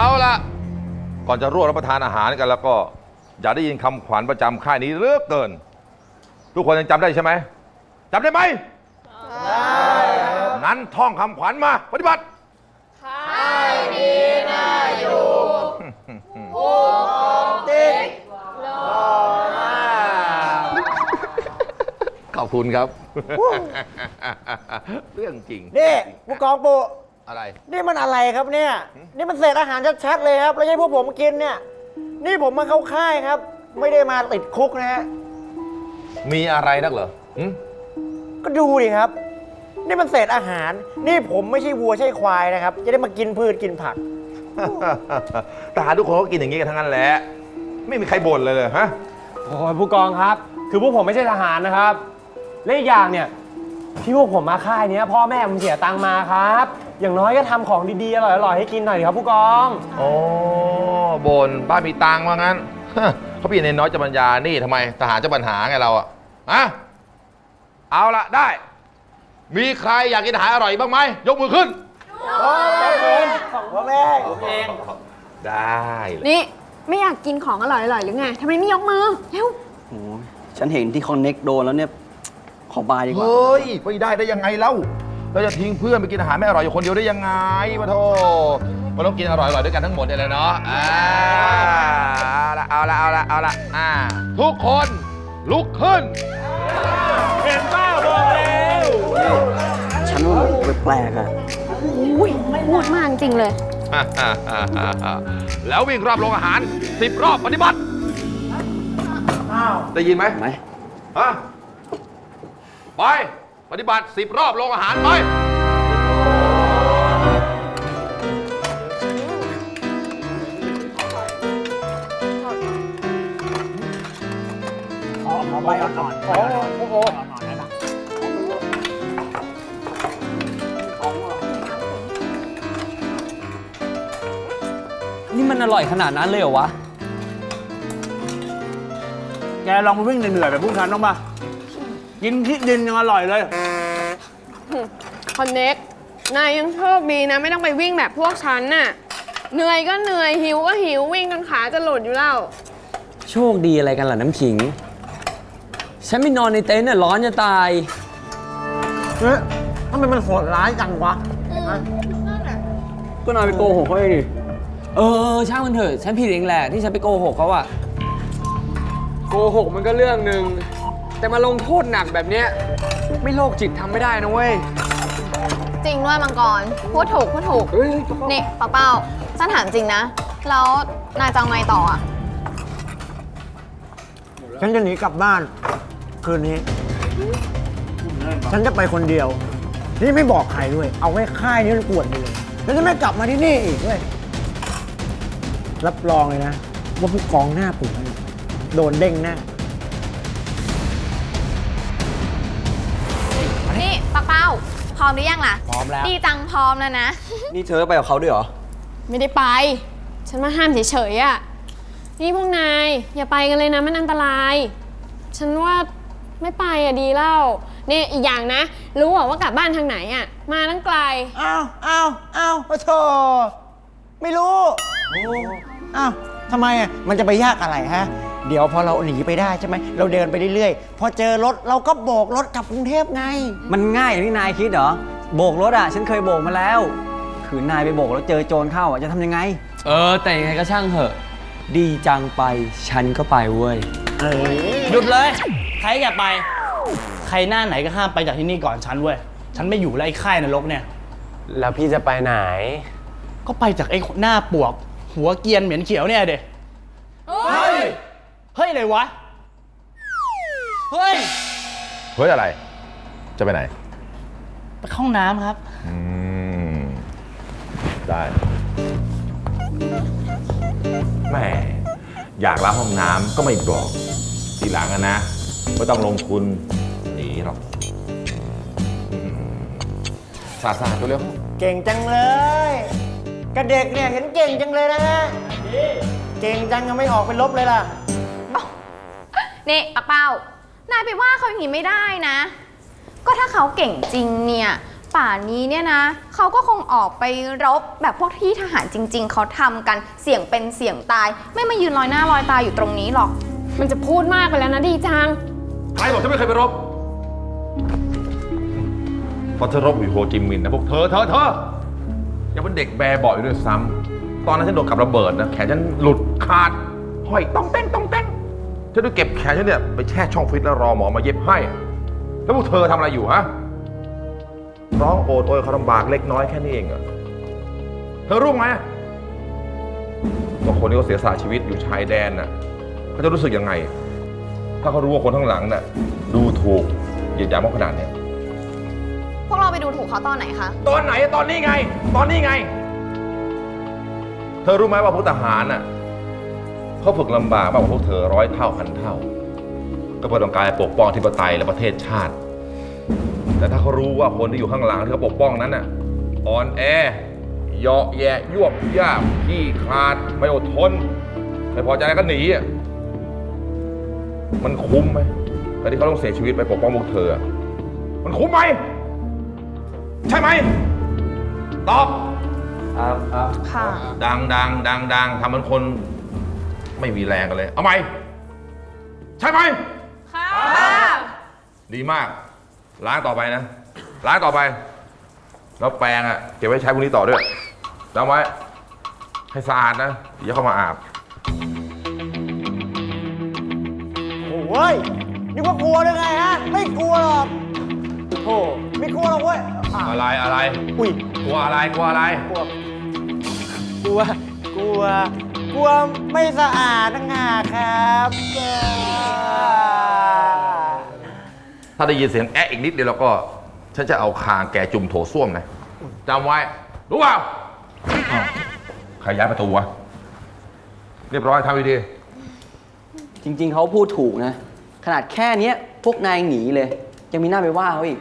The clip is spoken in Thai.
เอาละก่อนจะร่วมรับประทานอาหารกันแล้วก็อยากได้ยินคำขวัญประจำค่ายนี้เหลือกเกิน ทุกคนยังจำได้ใช่ไหมจำได้ไหมได้งั้นท่องคำขวัญมา ปฏิบัติขอบคุณครับ เรื่องจริง นี่ผู้กองปู อะไร นี่มันอะไรครับเนี่ย นี่มันเศษอาหารชัดๆเลยครับ แล้วให้พวกผมกินเนี่ย นี่ผมมาเข้าค่ายครับ ไม่ได้มาติดคุกนะฮะ มีอะไรนักเหรอหึก็ดูดิครับ นี่มันเศษอาหาร นี่ผมไม่ใช่วัวใช่ควายนะครับ จะได้มากินพืชกินผัก ทหารทุกคนก็กินอย่างนี้กันทั้งนั้นแหละ ไม่มีใครบ่นเลยเลยฮะ โอ้ยผู้กองครับ คือพวกผมไม่ใช่ทหารนะครับ และอีกอย่างเนี่ยที่พวกผมมาค่ายเนี้ยพ่อแม่ผมเสียตังค์มาครับ อย่างน้อยก็ทำของดีๆ อร่อยๆ ให้กินหน่อยดิครับผู้กอง โอ้บนบ้านมีตังค์ว่างั้น เขาพี่เนนน้อยจะบรรยานี่ทำไมทหารจะปัญหาไงเราอะฮะเอาละได้ มีใครอยากกินอาหารอร่อยบ้างไหมยกมือขึ้นพ่อแม่ได้เลยนี่ ไม่อยากกินของอร่อยๆหรือไงทำไมไม่ยกมือเร็วโอ้โหฉันเห็นที่คอนเน็กโดนแล้วเนี่ย ขอบายดีกว่า เฮ้ยไม่ได้ได้ยังไงเล่า เราจะทิ้งเพื่อนไปกินอาหารไม่อร่อยอยู่คนเดียวได้ยังไงมาโทมันต้องกินอร่อยๆด้วยกันทั้งหมดเนี่ยเลยเนาะอ่าเอาละเอาละเอาละเอาละอ่าทุกคนลุกขึ้นฉันว่ามันแปลกๆอะอุ้ยพูดมากจริงเลย แล้ววิ่งรอบโรงอาหารสิบรอบปฏิบัติได้ยินไหมเห็นไหมฮะไป ปฏิบัติสิบรอบโรงอาหารไปนี่มันอร่อยขนาดนั้นเลยเหรอวะ แกลองไปวิ่งเหนื่อยๆแบบพวกฉันบ้างปะ กินที่ดินยังอร่อยเลย คอนเน็กนายยังโชคดีนะ ไม่ต้องไปวิ่งแบบพวกฉันน่ะ เหนื่อยก็เหนื่อยหิวก็หิววิ่งจนขาจะหลุดอยู่แล้ว โชคดีอะไรกันล่ะน้ำขิง ฉันไม่นอนในเต็นท์น่ะร้อนจะตาย เฮ้ยทำไมมันโหดร้ายจังวะ ก็นายไปโกหกเขาเองดิเออช่างมันเถอะ ฉันผิดเองแหละที่ฉันไปโกหกเขาอะโกหกมันก็เรื่องหนึ่ง แต่มาลงโทษหนักแบบเนี้ยไม่โรคจิตทำไม่ได้นะเว้ย จริงด้วยมังกร พูดถูกพูดถูก เฮ้ยนี่ป้าเป้าฉันถามจริงนะ แล้วนายจะเอาไงต่ออะ ฉันจะหนีกลับบ้าน คืนนี้ ฉันจะไปคนเดียว นี่ไม่บอกใครด้วย เอาไว้ค่ายนี้มันปวดไปเลยแล้วจะไม่กลับมาที่นี่อีกด้วยรับรองเลยนะ ว่าผู้กองหน้าปุ๋ยโดนเด้งหน้านี่ พร้อมหรือยังล่ะ พร้อมแล้ว ดีจังพร้อมแล้วนะ นี่เธอไปกับเขาด้วยเหรอ ไม่ได้ไป ฉันมาห้ามเฉยๆอะ นี่พวกนาย อย่าไปกันเลยนะมันอันตราย ฉันว่าไม่ไปอะดีแล้วนี่อีกอย่างนะ รู้อะว่ากลับบ้านทางไหนอะ มาตั้งไกล อ้าวอ้าวอ้าวโอ้โธ่ไม่รู้ อ้าวทำไมอะมันจะไปยากอะไรฮะ เดี๋ยวพอเราหนีไปได้ใช่ไหมเราเดินไปเรื่อยๆ พอเจอรถเราก็โบกรถกลับกรุงเทพไง มันง่ายอย่างที่นายคิดเหรอ โบกรถอะฉันเคยโบกมาแล้วคือนายไปโบกแล้วเจอโจรเข้าอะจะทำยังไง เออ แต่ยังไงก็ช่างเถอะ ดีจังไป ฉันก็ไปเว้ย หยุดเลย ใครอย่าไป ใครหน้าไหนก็ห้ามไปจากที่นี่ก่อนฉันเว้ย ฉันไม่อยู่แล้วไอ้ค่ายนรกเนี่ย แล้วพี่จะไปไหน ก็ไปจากไอ้หน้าปวก หัวเกรียนเหม็นเขียวเนี่ยเด็เฮ้ย เฮ้ยอะไรวะ เฮ้ย เฮ้ยอะไร จะไปไหน ไปเข้าห้องน้ำครับ อืม ได้แหม่อยากล้างห้องน้ำก็ไม่บอก ทีหลังอะนะไม่ต้องลงทุนหนีหรอกอืมสาดสาดตัวเร็วเก่งจังเลยกับเด็กเนี่ยเห็นเก่งจังเลยนะฮะเก่งจังยังไม่ออกไปลบเลยล่ะ นี่ป้าเป้านายไปว่าเขาอย่างนี้ไม่ได้นะ ก็ถ้าเขาเก่งจริงเนี่ย ป่านนี้เนี่ยนะ เขาก็คงออกไปรบแบบพวกที่ทหารจริง ๆ เขาทำกันเสี่ยงเป็นเสี่ยงตาย ไม่มายืนลอยหน้าลอยตาอยู่ตรงนี้หรอก มันจะพูดมากไปแล้วนะดีจัง ใครบอกฉันไม่เคยไปรบพอฉันรบอยู่โฮจิมินห์นะพวกเธอเธอเธอยังเป็นเด็กแบเบาะอยู่ด้วยซ้ำตอนนั้นฉันโดนกับระเบิดนะแขนฉันหลุดขาดห้อยต้องเต้งต้องเต้ง ฉันต้องเก็บแขนฉันเนี่ยไปแช่ช่องฟิตแล้วรอหมอมาเย็บให้แล้วพวกเธอทำอะไรอยู่ฮะ ร้องโอดโอยเขาลำบากเล็กน้อยแค่นี้เองเหรอเธอรู้ไหมว่าคนที่เขาเสียสละชีวิตอยู่ชายแดนน่ะเขาจะรู้สึกยังไง ถ้าเขารู้ว่าคนข้างหลังน่ะดูถูกเหยียดหยามเขาขนาดเนี้ยพวกเราไปดูถูกเขาตอนไหนคะ ตอนไหนตอนนี้ไง ตอนนี้ไง เธอรู้ไหมว่าพวกทหารน่ะ เขาฝึกลำบากมากกว่าพวกเธอร้อยเท่าพันเท่า ก็เพื่อต้องการปกป้องที่ปไตยและประเทศชาติ แต่ถ้าเขารู้ว่าคนที่อยู่ข้างหลังที่เขาปกป้องนั้นน่ะอ่อนแอเหยาะแยะยวบย่ามขี้คลาดไม่อดทนไม่พอใจก็หนีอะมันคุ้มไหมการที่เขาต้องเสียชีวิตไปปกป้องพวกเธออะมันคุ้มไหม ใช่ไหม ตอบค่ะ ดังดังดังดังทำเหมันคน ไม่มีแรงกันเลย เอาไหมใช่ไหม ค่ะ ดีมาก ล้างต่อไปนะ ล้างต่อไป แล้วแปรงอะเก็บไว้ใช้พรุ่งนี้ต่อด้วยจำไว้ ให้สะอาดนะอย่าเข้ามาอาบ โอ้ยนี่ว่ากลัวได้ไงฮะ ไม่กลัวหรอกโธ่ไม่กลัวหรอกเว้ยอะอะไรอะไร อุ้ยกลัวอะไรกลัวอะไร กลัว กลัว กลัวก ลัวไม่สะอาดนะงาครับอ่าถ้าได้ยินเสียงแอะอีกนิดเดียวแล้วก็ ฉันจะเอาคางแกจุ่มโถส้วมนะจำไว้ รู้เปล่าอ้าวใครย้ายประตูวะ เรียบร้อยทำดีๆจริงๆ เขาพูดถูกนะ ขนาดแค่เนี้ยพวกนายหนีเลย ยังมีหน้าไปว่าเขาอีก